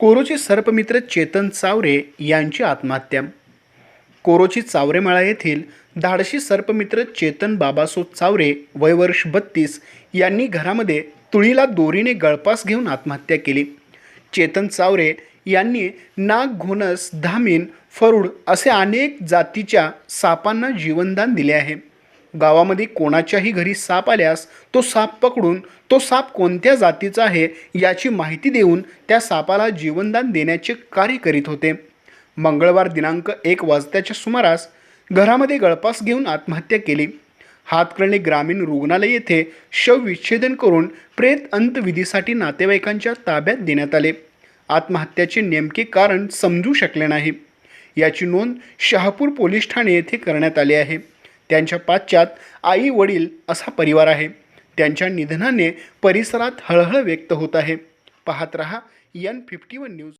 कोरोची सर्पमित्र चेतन चावरे यांची आत्महत्या. कोरोची चावरेमाळा येथील धाडशी सर्पमित्र चेतन बाबासो चावरे वयवर्ष बत्तीस यांनी घरामध्ये तुळीला दोरीने गळपास घेऊन आत्महत्या केली. चेतन चावरे यांनी नाग घोणस धामीन फरुड असे अनेक जातीच्या सापांना जीवनदान दिले आहे. गावामध्ये कोणाच्याही घरी साप आल्यास तो साप पकडून तो साप कोणत्या जातीचा आहे याची माहिती देऊन त्या सापाला जीवनदान देण्याचे कार्य करीत होते. मंगळवार दिनांक एक वाजताच्या सुमारास घरामध्ये गळपास घेऊन आत्महत्या केली. हातकर्णी ग्रामीण रुग्णालय येथे शवविच्छेदन करून प्रेत अंतविधीसाठी नातेवाईकांच्या ताब्यात देण्यात आले. आत्महत्याचे नेमके कारण समजू शकले नाही. याची नोंद शहापूर पोलीस ठाणे येथे करण्यात आली आहे. त्यांच्या पाश्चात आई वडील असा परिवार आहे. त्यांच्या निधनाने परिसरात हळहळ व्यक्त होत आहे. पाहत रहा यन फिफ्टी वन न्यूज